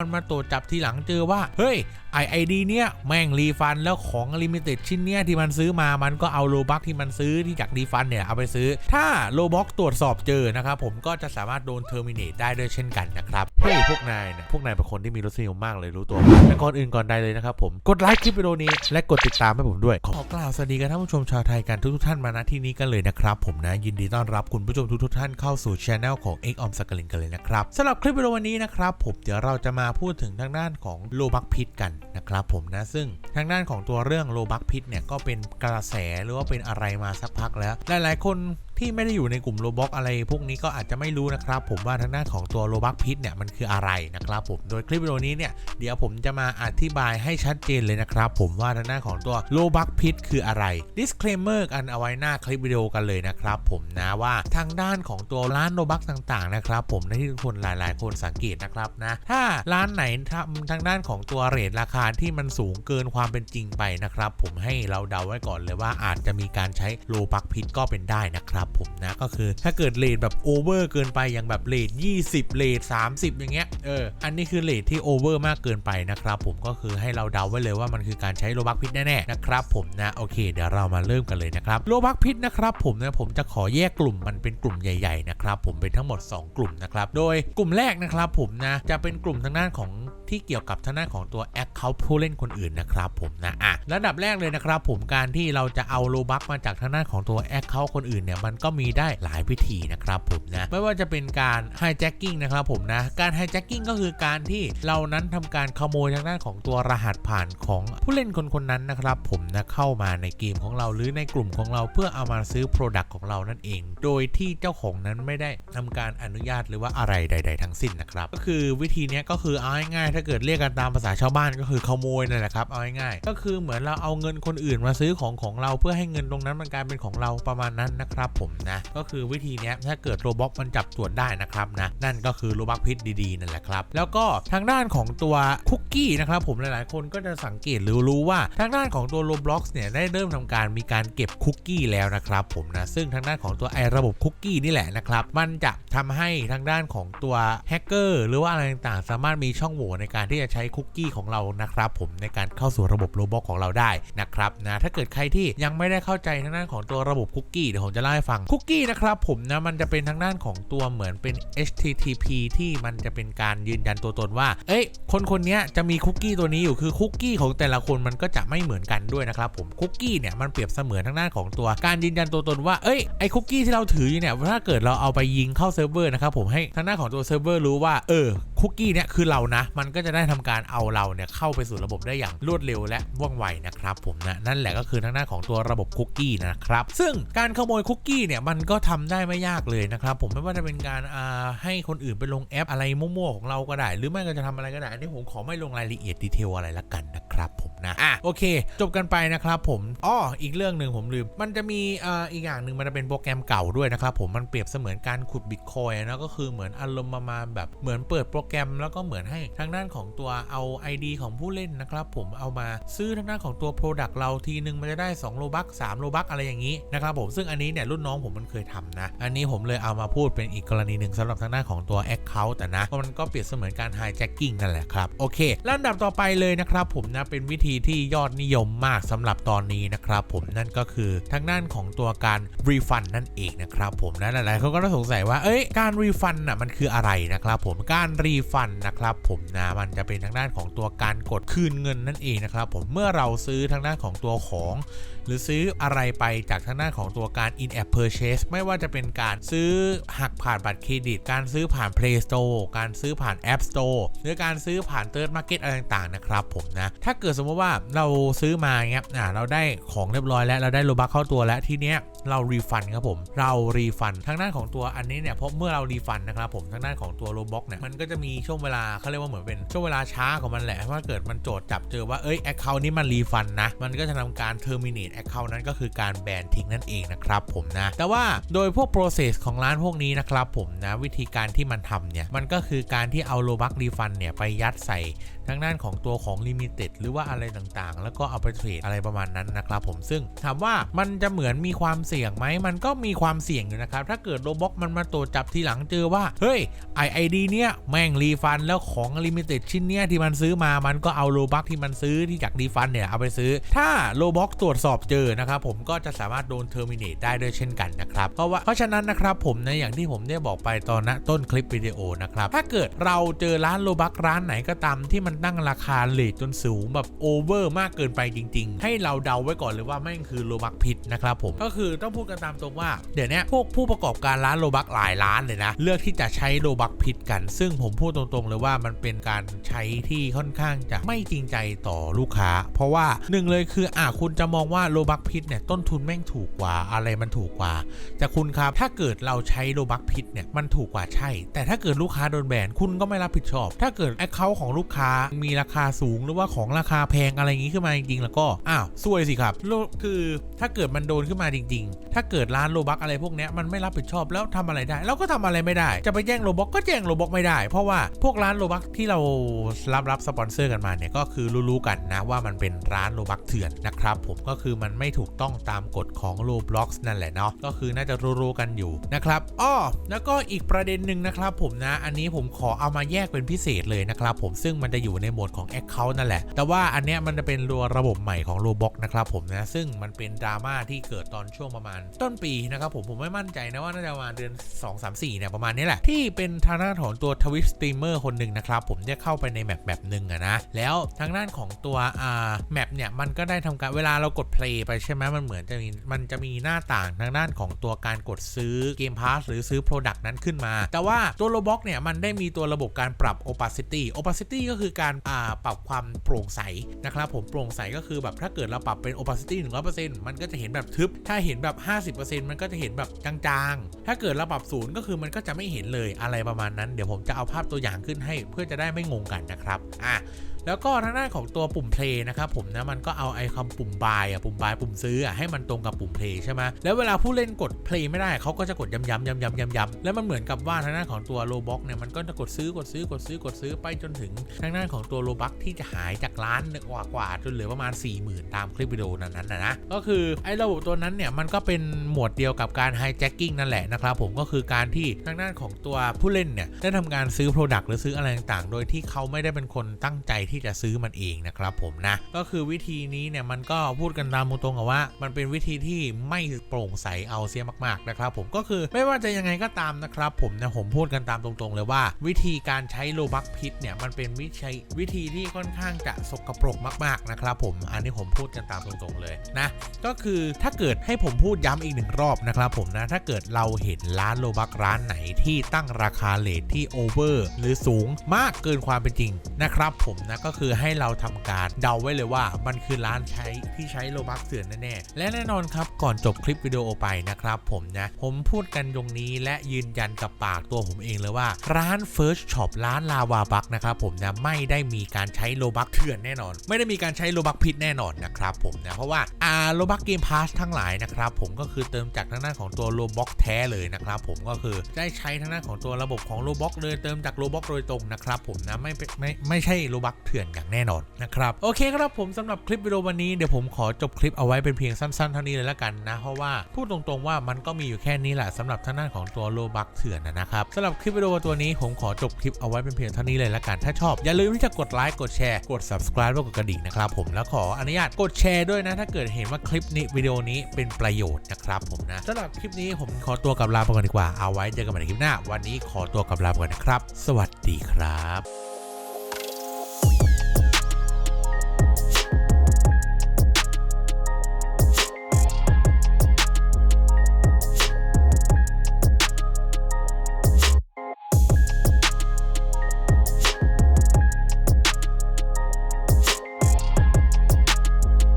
มันมาตรวจจับทีหลังเจอว่า เฮ้ยไอไอดีเนี้ยแม่งรีฟันแล้วของลิมิเต็ดชิ้นเนี้ยที่มันซื้อมามันก็เอาโลบักที่มันซื้อที่จากรีฟันเนี่ยเอาไปซื้อ ถ้าโลบ็อกตรวจสอบเจอนะครับผมก็จะสามารถโดนเทอร์มิน e ได้ด้วยเช่นกันนะครับเฮ้ยพวกนายเนี่ยพวกนายเป็นคนที่มีรสนิยมมากเลยรู้ตัวแต่ก่อนอื่นก่อนใดเลยนะครับผมกดไลค์คลิปวิดีโอนี้และกดติดตามให้ผมด้วย ขอกล่าวสวัสดีกันท่านผู้ชมชาวไทยกันทุกท่านมาณที่นี้กันเลยนะครับผมนะยินดีต้อนรับคุณผู้ชมทุกท่านเข้าสู่ช anel ของ X o m s k a l i n กันเลยนะครับสำหรับคลิปวิดีโอวันนี้นะครับผมเดี๋ยวเราจะมาพูดถึงทางด้านของโลบักพิษกันนะครับผมนะซึ่งทางด้านของตัวเรื่องโลบักพิษเนี่ยก็เป็นกระแสหรือว่าเป็นอะไรมาสักพักแล้ว หลายๆ คนที่ไม่ได้อยู่ในกลุ่มโลบ็อกอะไรพวกนี้ก็อาจจะไม่รู้นะครับ ผมว่าทางด้านของตัวโลบักพิษเนี่ยมันคืออะไรนะครับผมโดยคลิปวิดีโอนี้เนี่ยเดี๋ยวผมจะมาอธิบายให้ชัดเจนเลยนะครับ ผมว่าทางด้านของตัวโลบักพิษคืออะไร disclaimer กันเอาไว้หน้าคลิปวิดีโอกันเลยนะครับผมนะว่าทางด้านของตัวร้านโลบักต่างๆนะครับผมในที่ทุกคนหลาย ๆ คนสังเกตนะครับนะถ้าร้านานไหนทำทางด้านของตัวเรทราคาที่มันสูงเกินความเป็นจริงไปนะครับ ผมให้เราเดาไว้ก่อนเลยว่าอาจจะมีการใช้โลบักพิษก็เป็นได้นะครับ ผมนะก็คือถ้าเกิดเลทแบบโอเวอร์เกินไปอย่างแบบเลท20เลท30 อย่างเงี้ยเอออันนี้คือเลทที่โอเวอร์มากเกินไปนะครับผมก็คือให้เราเดาไว้เลยว่ามันคือการใช้โลบักพิษแน่ๆนะครับผมนะโอเค เดี๋ยวเรามาเริ่มกันเลยนะครับโลบักพิษนะครับผมนะผมจะขอแยกกลุ่มมันเป็นกลุ่มใหญ่ๆนะครับผมเป็นทั้งหมด 2 กลุ่มนะครับโดยกลุ่มแรกนะครับผมนะจะเป็นกลุ่มทางด้านของ ที่เกี่ยวกับทางด้านของตัวแอคเคาท์ผู้เล่นคนอื่นนะครับผมนะอะระดับแรกเลยนะครับผมการที่เราจะเอาโลบักมาจากทางด้านของตัวแอคเคาท์คนอื่นเนี่ยมันก็มีได้หลายวิธีนะครับผมนะไม่ว่าจะเป็นการไฮแจ็คกิ้งนะครับผมนะการไฮแจ็คกิ้งก็คือการที่เรานั้นทำการขโมยทางด้านของตัวรหัสผ่านของผู้เล่นคนคนนั้นนะครับผมนะเข้ามาในเกมของเราหรือในกลุ่มของเราเพื่อเอามาซื้อ Product ของเรานั่นเอง โดยที่เจ้าของนั้นไม่ได้ทำการอนุญาตหรือว่าอะไรใด ๆ ทั้งสิ้นนะครับก็คือวิธีนี้ก็คือเอาง่ายๆถ้าเกิดเรียกกันตามภาษาชาวบ้านก็คือขโมยนั่นแหละครับเอาง่ายๆก็คือเหมือนเราเอาเงินคนอื่นมาซื้อของของเราเพื่อให้เงินตรงนั้นมันกลายเป็นของเราประมาณนั้นนะครับผมนะก็คือวิธีนี้ถ้าเกิดโรบ็อกมันจับตรวจได้นะครับนะนั่นก็คือโรบักพิษดีๆนั่นแหละครับแล้วก็ทางด้านของตัวคุกกี้นะครับผมหลายๆ คนก็จะสังเกตหรือรู้ว่าทางด้านของตัว Roblox เนี่ยได้เริ่มทำการมีการเก็บคุกกี้แล้วนะครับผมนะซึ่งทางด้านของตัวไอระบบคุกกี้นี่แหละนะครับมันจะทำให้ทางด้านของตัวแฮกเกอร์หรือว่าอะไรต่างๆ สามารถมีช่องโหว่ในการที่จะใช้คุกกี้ของเรานะครับผมในการเข้าสู่ระบบ Roblox ของเราได้นะครับนะถ้าเกิดใครที่ยังไม่ได้เข้าใจทางด้านของตัวระบบคุกกี้เดี๋ยวผมจะเล่าให้ฟังคุกกี้นะครับผมนะมันจะเป็นทางด้านของตัวเหมือนเป็น HTTP ที่มันจะเป็นการยืนยันตัวตนว่า เอ้ย คนคนนี้จะมีคุกกี้ตัวนี้อยู่คือคุกกี้ของแต่ละคนมันก็จะไม่เหมือนกันด้วยนะครับผมคุกกี้เนี่ยมันเปรียบเสมือนทางด้านของตัวการยืนยันตัวตนว่าเอ้ยไอ้คุกกี้ที่เราถืออยู่เนี่ยถ้าเกิดเราเอาไปยิงเข้าเซิร์ฟเวอร์นะครับผมให้ทางด้านของตัวเซิร์ฟเวอร์รู้ว่าเออคุกกี้เนี่ยคือเรานะ มันก็จะได้ทำการเอาเราเนี่ยเข้าไปสู่ระบบได้อย่างรวดเร็วและว่องไวนะครับผมนะนั่นแหละก็คือทางด้านของตัวระบบคุกกี้นะครับซึ่งการขโมยคุกกี้เนี่ยมันก็ทำได้ไม่ยากเลยนะครับผมไม่ว่าจะเป็นการอ่าให้คนอื่นไปลงแอปอะไรมั่วๆของเราก็ได้ หรือไม่ก็จะทำอะไรก็ได้อันนี้ผมขอไม่ลงรายละเอียดดีเทลอะไรละกันนะครับผมนะอะโอเค จบกันไปนะครับผมอ้ออีกเรื่องหนึ่งผมลืม มันจะมีอ่าอีกอย่างหนึ่งมันจะเป็นโปรแกรมเก่าด้วยนะครับผมมันเปรียบเสมือนการขุดบิตคอยนะก็คือเหมือนอารมณ์ประมาณแบบเหมือนเปิดโปรแกรม แล้วก็เหมือนให้ทางด้านของตัวเอา ID ของผู้เล่นนะครับ ผมเอามาซื้อทางด้านของตัว Product เราทีนึงมันจะได้ 2 โลบัก3โลบักอะไรอย่างนี้นะครับผมซึ่งอันนี้เนี่ยรุ่นน้องผมมันเคยทำนะ อันนี้ผมเลยเอามาพูดเป็นอีกกรณีหนึ่งสำหรับทางด้านของตัว Account แต่นะเพราะมันก็เปรียบเสมือนการ hijacking นั่นแหละครับโอเคล้วอันดับต่อไปเลยนะครับผมนะเป็นวิธีที่ยอดนิยมมากสำหรับตอนนี้นะครับผมนั่นก็คือทางด้านของตัวการรีฟันนั่นเองนะครับผมนะหลายๆคนก็สงสัยว่าเอ้ยการรีฟันน่ะมันคืออะไรนะครับผมการรีฟันนะครับผมนะมันจะเป็นทางด้านของตัวการกดคืนเงินนั่นเองนะครับผมเมื่อเราซื้อทางด้านของตัวของ หรือซื้ออะไรไปจากทางด้านของตัวการ in app purchase ไม่ว่าจะเป็นการซื้อหักผ่านบัตรเครดิต การซื้อผ่าน Play Store การซื้อผ่าน App Store หรือการซื้อผ่าน Third Market อะไรต่างๆนะครับผมนะถ้าเกิดสมมติว่าเราซื้อมาเงี้ยอ่าเราได้ของเรียบร้อยแล้วเราได้โลบัคเข้าตัวแล้วทีเนี้ยเรารีฟันครับผมเรารีฟันทางด้านของตัวอันนี้เนี่ยเพราะเมื่อเรารีฟันนะครับผมทางด้านของตัวโลบ็อกเนี่ยมันก็จะมีช่วงเวลาเขาเรียกว่าเหมือนเป็นช่วงเวลาช้าของมันแหละถ้าเกิดมันโจทย์จับเจอว่าเอ้ยแอคเคาท์นี้มันรีฟันนะ มันก็จะทำการ terminate account นั้นก็คือการแบนทิ้งนั่นเองนะครับผมนะ แต่ว่าโดยพวก process ของร้านพวกนี้นะครับผมนะวิธีการที่มันทำเนี่ยมันก็คือการที่เอาโลบักรีฟันเนี่ยไปยัดใส่ทางด้านของตัวของ limited หรือว่าอะไรต่างๆ แล้วก็เอาไปเทรดอะไรประมาณนั้นนะครับผมซึ่งถามว่ามันจะเหมือนมีความเสี่ยงไหมมันก็มีความเสี่ยงอยู่นะครับถ้าเกิดโลบ็อกมันมาตรวจจับทีหลังเจอว่าเฮ้ยไอไอดีเนี้ยแม่งรีฟันแล้วของลิมิเต็ดชิ้นเนี้ยที่มันซื้อมามันก็เอาโลบักที่มันซื้อที่จากรีฟันเนี่ยเอาไปซื้อ ถ้าโลบ็อกตรวจสอบเจอนะครับผมก็จะสามารถโดนเทอร์มินเได้ด้วยเช่นกันนะครับเพราะว่าเพราะฉะนั้นนะครับผมในอย่างที่ผมได้บอกไปตอนณต้นคลิปวิดีโอนะครับถ้าเกิดเราเจอร้านโลบักร้านไหนก็ตามที่มันตั้งราคาเลทจนสูงแบบโอเวอร์มากเกินไปจริง ๆ ให้เราเดาไว้ก่อนเลยว่าแม่งคือโลบักพิษนะครับผมก็คือต้องพูดกันตามตรงว่าเดี๋ยวนี้พวกผู้ประกอบการร้านโลบักหลายร้านเลยนะเลือกที่จะใช้โลบักพิษกัน ซึ่งผมพูดตรงๆเลยว่ามันเป็นการใช้ที่ค่อนข้างจะไม่จริงใจต่อลูกค้า เพราะว่าหนึ่งเลยคืออะคุณจะมองว่าโลบักพิษเนี่ยต้นทุนแม่งถูกกว่าอะไรมันถูกกว่า แต่คุณครับถ้าเกิดเราใช้โลบักพิษเนี่ยมันถูกกว่าใช่ แต่ถ้าเกิดลูกค้าโดนแบนคุณก็ไม่รับผิดชอบ ถ้าเกิดแอคเคาท์ของลูกค้ามีราคาสูงหรือว่าของราคาแพงอะไรอย่างนี้ขึ้นมาจริงๆแล้วก็อ้าวซวยสิครับคือถ้าเกิดมันโดนขึ้นมาจริง ๆ ถ้าเกิดร้านโลบักอะไรพวกนี้มันไม่รับผิดชอบแล้วทำอะไรได้เราก็ทำอะไรไม่ได้ จะไปแจ้งโลบ็อกก็แจ้งโลบ็อกไม่ได้ เพราะว่าพวกร้านโลบักที่เรารับรับสปอนเซอร์กันมาเนี่ยก็คือรู้ๆกันนะว่ามันเป็นร้านโลบักเถื่อนนะครับผมก็คือมันไม่ถูกต้องตามกฎของโลบล็อกนั่นแหละเนาะก็คือน่าจะรู้ๆกันอยู่นะครับอ้อแล้วก็อีกประเด็นหนึ่งนะครับผมนะอันนี้ผมขอเอามาแยกเป็นพิเศษเลยนะครับผมซึ่งมันจะอยู่ในโหมดของ Account นั่นแหละ แต่ว่าอันเนี้ยมันจะเป็นตัวระบบใหม่ของโลบ็อกนะครับผมนะซึ่งมันเป็นดราม่าที่เกิดตอนช่วงประมาณ ต้นปีนะครับผมผมไม่มั่นใจนะว่าน่าจะประมาณเดือน 2 3 4เนี่ยประมาณนี้แหละที่เป็นทางด้านของตัวทวิสตรีมเมอร์คนหนึ่งนะครับ ผมได้เข้าไปในแมปแบบหนึ่งอะนะ แล้วทางด้านของตัวอ่าแมปเนี่ยมันก็ได้ทำการเวลาเรากด play ไปใช่ไหมมันเหมือนจะมีมันจะมีหน้าต่างทางด้านของตัวการกดซื้อเกมพาสหรือซื้อ Product นั้นขึ้นมา แต่ว่าตัวโลบ็อกเนี่ยมันได้มีตัวระบบการปรับ opacity opacity ก็คือการอ่าปรับความโปร่งใสนะครับผมโปร่งใสก็คือแบบถ้าเกิดเราปรับเป็น opacity 100%มันก็จะเห็นแบบทึบ ถ้าเห็นแบบ 50%มันก็จะเห็นแบบจางๆ ถ้าเกิดเราปรับศูนย์ก็คือมันก็จะไม่เห็นเลยอะไรประมาณนั้น เดี๋ยวผมจะเอาภาพตัวอย่างขึ้นให้เพื่อจะได้ไม่งงกันนะครับอะแล้วก็ทางด้านของตัวปุ่ม play นะครับผมนะมันก็เอาไอคำปุ่ม buy อะปุ่ม buy ปุ่มซื้ออะให้มันตรงกับปุ่ม play ใช่ไหมแล้วเวลาผู้เล่นกด play ไม่ได้เขาก็จะกดย้ำๆย้ำๆย้ำๆย้ำๆแล้วมันเหมือนกับว่าทางด้านของตัว roblox เนี่ยมันก็จะกดซื้อกดซื้อกดซื้อกดซื้อไปจนถึงทางด้านของตัว robux ที่จะหายจากล้านกว่ากว่าจนเหลือประมาณ 40,000 ตามคลิปวิดีโอนั้นนะนะก็คือไอ้ระบบตัวนั้นเนี่ยมันก็เป็นหมวดเดียวกับการ hijacking นั่นแหละนะครับผมก็คือการที่ทางด้านของตัวผู้เล่นเนี่ยได้ทำการซื้อ product หรือซื้ออะไรต่างๆ โดยที่เขาไม่ได้เป็นคนตั้งใจที่จะซื้อมันเองนะครับผมนะ ก็คือวิธีนี้เนี่ยมันก็พูดกันตามตรงๆกับว่า มันเป็นวิธีที่ไม่โปร่งใสเอาเสียมากๆนะครับผมก็คือไม่ว่าจะยังไงก็ตามนะครับผมนะผมพูดกันตามตรงๆ เลยว่า วิธีการใช้โลบักพิษเนี่ยมันเป็นวิธีวิธีที่ค่อนข้างจะสกปรกมากๆนะครับผมอันนี้ผมพูดกันตามตรงๆเลยนะก็คือถ้าเกิดให้ผมพูดย้ำอีกหนึ่งรอบนะครับผมนะถ้าเกิดเราเห็นร้านโลบักร้านไหนที่ตั้งราคาเลทที่โอเวอร์หรือสูงมากเกินความเป็นจริงนะครับผมนะก็คือให้เราทำการเดาไว้เลยว่ามันคือร้านใช้ที่ใช้โลบักเถื่อนแน่ๆและแน่นอนครับก่อนจบคลิปวิดีโอไปนะครับผมนะ ผมพูดกันตรงนี้และยืนยันกับปากตัวผมเองเลยว่า ร้าน First Shop ร้านลาวาบักนะครับผมนะไม่ได้มีการใช้โลบักเถื่อนแน่นอน ไม่ได้มีการใช้โลบักผิดแน่นอนนะครับผมนะเพราะว่าอาโลบักเกมพาสทั้งหลายนะครับผมก็คือเติมจากทางด้านของตัวโลบ็อกแท้เลยนะครับผมก็คือได้ใช้ทางด้านของตัวระบบของโลบ็อกเลยเติมจากโลบ็อกโดยตรงนะครับผมนะไม่ไม่ไม่ใช่โลบักเถื่อนอย่างแน่นอนนะครับโอเคครับผมสำหรับคลิปวิดีโอวันนี้เดี๋ยวผมขอจบคลิปเอาไว้เป็นเพียงสั้นๆเท่านี้เลยละกันนะเพราะว่าพูดตรงๆว่ามันก็มีอยู่แค่นี้แหละสำหรับทางด้านของตัวโลบักเถื่อนนะครับสำหรับคลิปวิดีโอตัวนี้ผมขอจบคลิปเอาไว้เป็นเพียงเท่านี้เลยละกันถ้าชอบอย่าลืมที่จะกดไลค์กดแชร์กด subscribe แล้วกดกระดิ่งนะครับผมแล้วขออนุญาตกดแชร์ด้วยนะ ถ้าเกิดเห็นว่าคลิปนี้วิดีโอนี้เป็นประโยชน์นะครับผมนะสำหรับคลิปนี้ผมขอตัวกับลาไปก่อนดีกว่าเอาไว้เจอกันใหม่ในคลิปหน้า วันนี้ขอตัวกับลาไปก่อนนะครับ สวัสดีครับ